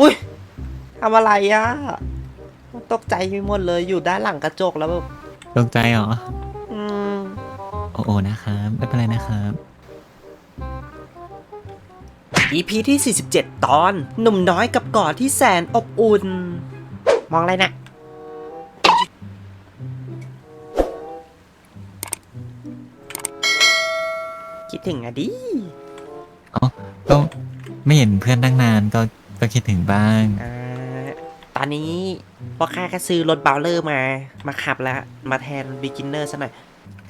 อุ้ยทำอะไรอะตกใจไปหมดเลยอยู่ด้านหลังกระจกแล้วแบบตกใจเหรอ อืมโอ้โอนะครับไม่เป็นไรนะครับ EP ที่ 47 ตอน หนุ่มน้อยกับกอดที่แสนอบอุ่น มองอะไรนะคิดถึงอะดิ อ๋อก็ไม่เห็นเพื่อนตั้งนานก็ ก็คิดถึงบ้าง อ่าตอนนี้พ่อข้าก็ซื้อรถเบลเลอร์มา มาขับแล้ว มาแทน b ิ g กินเนอร์ซะหน่อย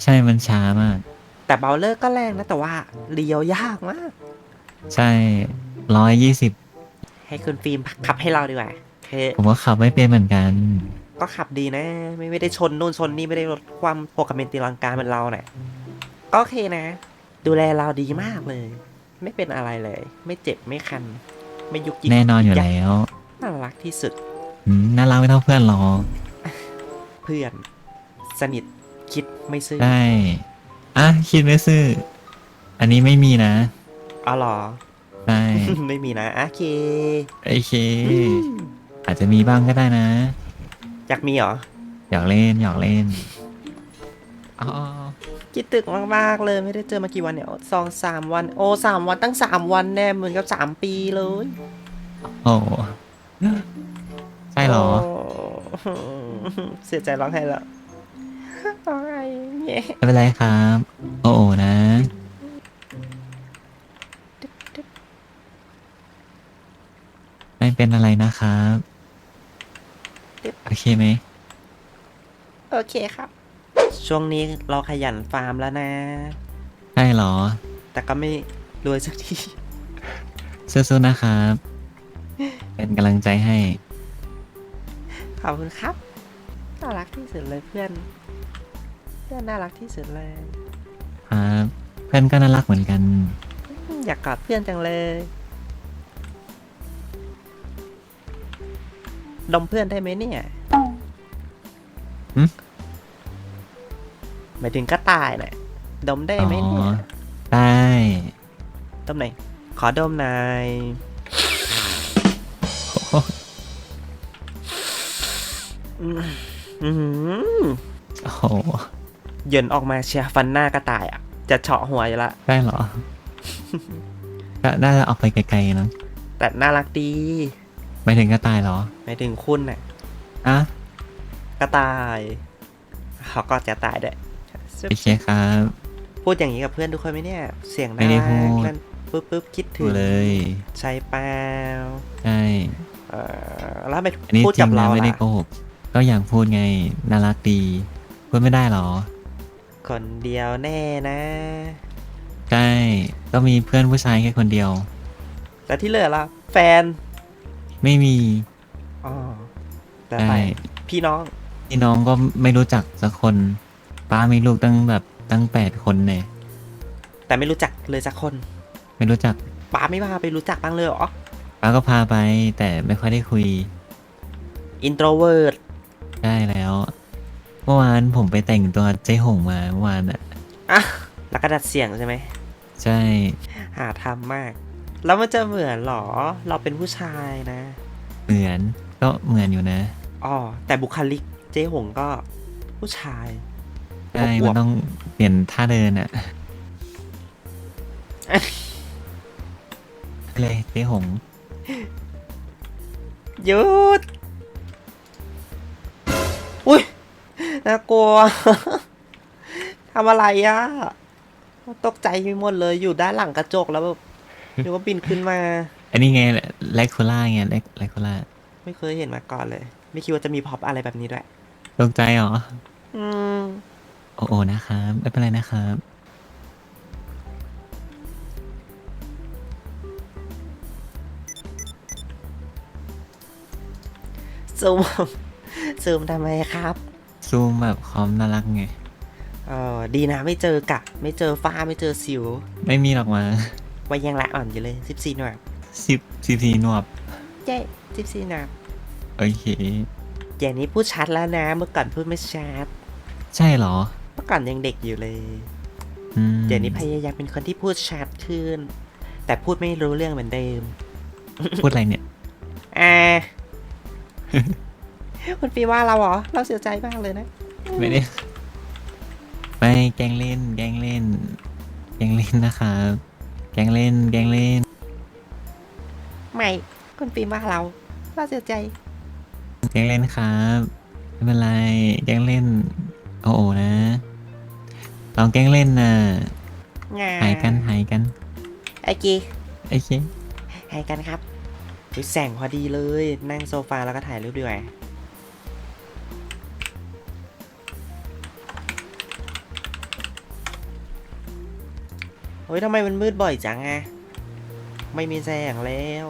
ใช่มันช้ามาก แต่เบลเลอร์ก็แรงนะ แต่ว่าเลี้ยวยากมาก ใช่ร้อยยี่สิบให้คุณฟิล์มขับให้เราดีกว่าคือผมก็ขับไม่เป็นเหมือนกัน ก็ขับดีนะ ไม่ไม่ได้ชนนู่นชนนี่ไม่ได้ลดความโปกกับเมนตีลังกาเหมือนเราเนี่ยก็โอเคนะ ดูแลเราดีมากเลย ไม่เป็นอะไรเลย ไม่เจ็บไม่คัน ไม่ยุกยิกแน่นอนอยู่ยักแล้วน่ารักที่สุด อืมน่ารักไม่เท่าเพื่อนหรอกเพื่อน สนิทคิดไม่ซื่อได้อะคิดไม่ซื่อ อันนี้ไม่มีนะอ๋อเหรอใช่ไม่มีนะโอเคโอเคอาจจะมีบ้างก็ได้นะ อยากมีเหรอหยอกเล่นหยอกเล่นอ๋อ คิดตึกมากๆเลยไม่ได้เจอมากี่วันเนี่ยสองสามวัน โอ้สามวันตั้งสามวันแน่เหมือนกับสามปีเลยโอ้ใช่เหรอ โอ้เสียใจร้องไห้แล้วร้องไห้เนี่ยไม่เป็นไรครับ โอ้โอนะไม่เป็นอะไรนะครับ โอเคไหม โอเคครับ ช่วงนี้เราขยันฟาร์มแล้วนะ ใช่เหรอแต่ก็ไม่รวยสักที สู้ๆนะครับ เป็นกำลังใจให้ ขอบคุณครับ น่ารักที่สุดเลยเพื่อน เพื่อนน่ารักที่สุดเลย ครับ เพื่อนก็น่ารักเหมือนกัน อยากกอดเพื่อนจังเลย ดมเพื่อนได้ไหมเนี่ย หมายถึงกระต่ายน่ะดมได้อ๋อไหมเนี่ย ได้ดมไหนอยขอดมหน่อยโอ้อืมอื้อหือโหเหยินออกมาเชียร์ฟันหน้ากระต่ายอะ จะเฉาะหัวอยู่ละ ได้เหรอ ก็น่าจะออกไปไกลๆเนอะแต่น่ารักดีไม่ถึงก็ตายเหรอหมายถึงคุณน่ะอะกระต่าย เขาก็จะตายด้วย โอเคครับ พูดอย่างนี้กับเพื่อนทุกคนไหมเนี่ย เสียงไม่น่าได้รัพูกด นั่นปุ๊บปุ๊บคิดถึดูงเลย ใช่เปล่าใช่ เออแล้วไปอันนี้พูดจริกับงเรานะไม่ได้ล่ะโกหก ก็อยากพูดไง น่ารักดี พูดไม่ได้เหรอ คนเดียวแน่นะ ใช่ ก็มีเพื่อนผู้ชายแค่คนเดียว แต่ที่เหลือล่ะ แฟนไม่มี อ๋อแต่ใช่ ไปพี่น้อง พี่น้องก็ไม่รู้จักสักคน ป้ามีลูกตั้งแบบตั้งแปดคนเนี่ยแต่ไม่รู้จักเลยสักคนไม่รู้จักป้าไม่พาไปรู้จักบ้างเลยเหรอป้าก็พาไปแต่ไม่ค่อยได้คุยอินโทรเวิร์ดได้แล้ว เมื่อวานผมไปแต่งตัวเจ๊หงมาเมื่อวานอะอะแล้วก็ดัดเสียงใช่ไหมใช่หาทำมาก แล้วมันจะเหมือนเหรอ เราเป็นผู้ชายนะ เหมือนก็เหมือนอยู่นะอ๋อแต่บุคลิกเจ๊หงก็ผู้ชาย ใช่อวบๆมันต้องเปลี่ยนท่าเดินอะเลยเจ๊หงหยุด อุ้ยน่ากลัว ทำอะไรอะตกใจไปหมดเลยอยู่ด้านหลังกระจกแล้วแบบนึกว่าบินขึ้นมา อันนี้ไงแลคคูล่าไงแลคแลคคูล่า ไม่เคยเห็นมาก่อนเลย ไม่คิดว่าจะมีพร็อปอะไรแบบนี้ด้วย ตกใจเหรอ อืม โอ้โอนะครับ ไม่เป็นไรนะครับ ซูม ซูมทำไมครับซูมแบบคอมน่ารักไง เออดีนะไม่เจอกะ ไม่เจอฟ้าไม่เจอสิวไม่มีหรอกมาไว้ยังละอ่อนอยู่เลยสิบสี่หน่วยสิบสิบสี่หนวบเย้สิบสี่หน่วยโอเค อย่างนี้พูดชัดแล้วนะ เมื่อก่อนพูดไม่ชัด ใช่เหรอเมื่อ ก่อนยังเด็กอยู่เลยอืมเดี๋ยวนี้พยายามเป็นคนที่พูดชัดขึ้น แต่พูดไม่รู้เรื่องเหมือนเดิม พูดอะไรเนี่ยออ่าคุณฟีว่าเราเหรอ เราเสียใจมากเลยนะ ไม่ได้ไม่แกล้งเล่น แกล้งเล่น แกล้งเล่นนะครับแกล้งเล่น แกล้งเล่น ไม่ คุณฟีว่าเรา เราเสียใจ แกล้งเล่นครับ ไม่เป็นไร แกล้งเล่น โอ้โหนะ ลองแกล้งเล่นนะงาหายกันหายกันไอ้กีโอเคหายกันครับอุ๊ยแสงพอดีเลย นั่งโซฟาแล้วก็ถ่ายรูปดีกว่าเฮ้ยทำไมมันมืดบ่อยจังอะไม่มีแสงแล้ว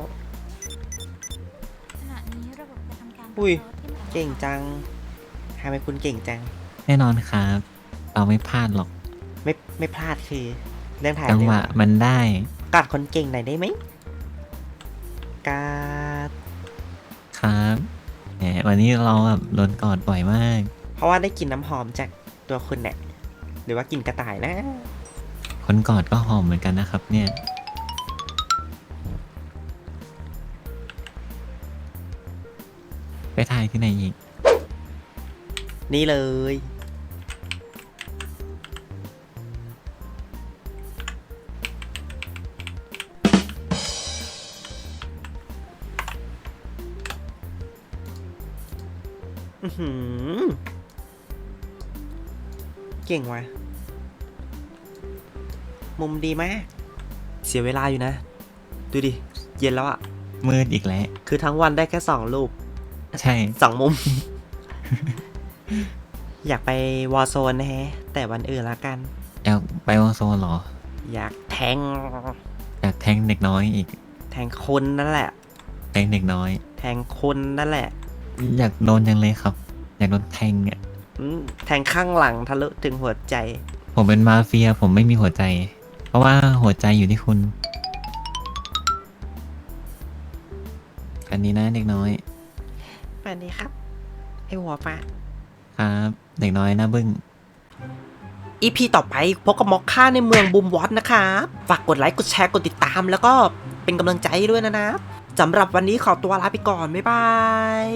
ขณะนี้ระบบจะทำการอุ้ยโหลดที่หมายเก่งจังทำไมคุณเก่งจัง แน่นอนครับ เราไม่พลาดหรอก ไม่ไม่พลาดคือ เรื่องถ่ายจังรูปหวะมันได้ กัดคนเก่งหน่อยได้ไหมกาดครับแหมวันนี้เราแบบโดนกอดบ่อยมาก เพราะว่าได้กลินน้ำหอมจากตัวคุณเนี่ยหรือว่ากลินกระต่ายนะ คนกอดก็หอมเหมือนกันนะครับ เนี่ย ไปถ่ายที่ไหนอีก นี่เลย เก่งว่ะ มุมดีมาก เสียเวลาอยู่นะ ดูดิ เย็นแล้วอะมืดอีกแล้ว คือทั้งวันได้แค่สองรูป ใช่ สองมุม อยากไปวอร์โซนนะฮะ แต่วันอื่นละกัน อยากไปวอลโซนเหรอ อยากแทง อยากแทงเด็กน้อยอีก แทงคนนั่นแหละ แทงเด็กน้อย แทงคนนั่นแหละ อยากโดนจังเลยครับ อยากโดนแทงอะอืมแทงข้างหลังทะลุถึงหัวใจ ผมเป็นมาเฟียผมไม่มีหัวใจ เพราะว่าหัวใจอยู่ที่คุณ อันนี้นะเด็กน้อยแบบนี้ครับ ไอหัวฟ้าครับ เด็กน้อยหนะบึ้งอีพีต่อไปพบกับมอคค่าในเมืองบูมวอตนะครับฝากกดไลค์ กดแชร์ กดติดตาม แล้วก็เป็นกำลังใจให้ด้วยนะครับสำหรับวันนี้ขอตัวลาไปก่อน บ๊ายบาย